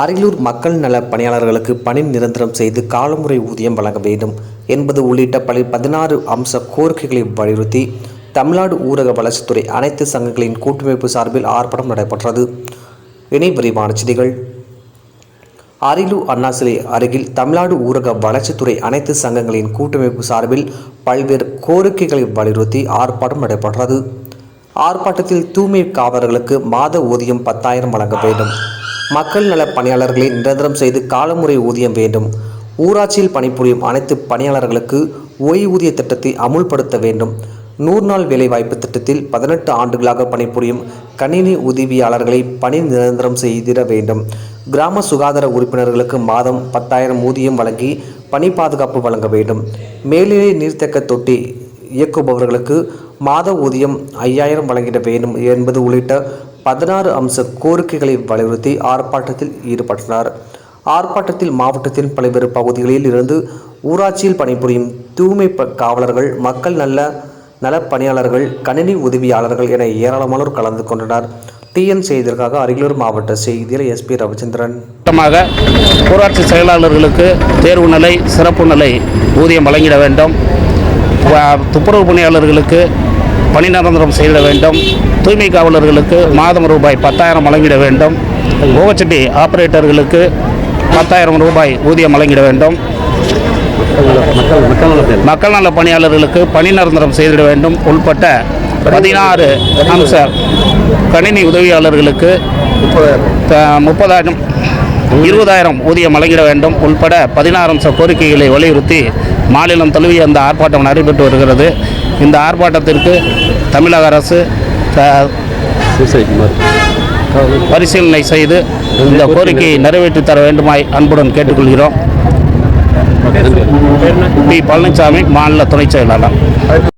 அரியலூர் மக்கள் நல பணியாளர்களுக்கு பணி நிரந்தரம் செய்து காலமுறை ஊதியம் வழங்க வேண்டும் என்பது உள்ளிட்ட பல பதினாறு அம்ச கோரிக்கைகளை வலியுறுத்தி தமிழ்நாடு ஊரக வளர்ச்சித்துறை அனைத்து சங்கங்களின் கூட்டமைப்பு சார்பில் ஆர்ப்பாட்டம் நடைபெற்றது. இணை விரிவான செய்திகள். அரியலூர் அண்ணாசிலை அருகில் தமிழ்நாடு ஊரக வளர்ச்சித்துறை அனைத்து சங்கங்களின் கூட்டமைப்பு சார்பில் பல்வேறு கோரிக்கைகளை வலியுறுத்தி ஆர்ப்பாட்டம் நடைபெற்றது. ஆர்ப்பாட்டத்தில் தூய்மை காவலர்களுக்கு மாத ஊதியம் பத்தாயிரம் வழங்க வேண்டும். மக்கள் நல பணியாளர்களை நிரந்தரம் செய்து காலமுறை ஊதியம் வேண்டும். ஊராட்சியில் பணிபுரியும் அனைத்து பணியாளர்களுக்கு ஓய்வூதிய திட்டத்தை அமுல்படுத்த வேண்டும். நூறு நாள் வேலைவாய்ப்பு திட்டத்தில் பதினெட்டு ஆண்டுகளாக பணிபுரியும் கணினி உதவியாளர்களை பணி நிரந்தரம் செய்திட வேண்டும். கிராம சுகாதார உறுப்பினர்களுக்கு மாதம் பத்தாயிரம் ஊதியம் வழங்கி பணி பாதுகாப்பு வழங்க வேண்டும். மேல்நிலை நீர்த்தேக்க தொட்டி இயக்குபவர்களுக்கு மாத ஊதியம் ஐயாயிரம் வழங்கிட வேண்டும் என்பது உள்ளிட்ட பதினாறு அம்ச கோரிக்கைகளை வலியுறுத்தி ஆர்ப்பாட்டத்தில் ஈடுபட்டனர். ஆர்ப்பாட்டத்தில் மாவட்டத்தின் பல்வேறு பகுதிகளில் இருந்து ஊராட்சியில் பணிபுரியும் தூய்மை காவலர்கள் மக்கள் நல்ல நலப்பணியாளர்கள் கணினி உதவியாளர்கள் என ஏராளமானோர் கலந்து கொண்டனர். டிஎன் செய்திற்காக அரியலூர் மாவட்ட செய்தியில் எஸ்பி ரவிச்சந்திரன். மொத்தமாக ஊராட்சி செயலாளர்களுக்கு தேர்வு நிலை சிறப்பு நிலை ஊதியம் வழங்கிட வேண்டும். துப்புரவு பணியாளர்களுக்கு பணி நிரந்தரம் செய்திட வேண்டும். தூய்மை காவலர்களுக்கு மாதம் ரூபாய் பத்தாயிரம் வழங்கிட வேண்டும். ஓவச்சட்டி ஆபரேட்டர்களுக்கு பத்தாயிரம் ரூபாய் ஊதியம் வழங்கிட வேண்டும். மக்கள் நல பணியாளர்களுக்கு பணி நிரந்தரம் செய்திட வேண்டும். உள்பட்ட பதினாறு அம்ச கணினி உதவியாளர்களுக்கு முப்பதாயிரம் இருபதாயிரம் ஊதியம் வழங்கிட வேண்டும். உள்பட பதினாறு அம்ச கோரிக்கைகளை வலியுறுத்தி மாநிலம் தழுவிய அந்த ஆர்ப்பாட்டம் நடைபெற்று வருகிறது. இந்த ஆர்ப்பாட்டத்திற்கு தமிழக அரசு பரிசீலனை செய்து இந்த கோரிக்கையை நிறைவேற்றி தர வேண்டுமாய் அன்புடன் கேட்டுக்கொள்கிறோம். பி. பழனிசாமி மாநில துணைச் செயலாளர்.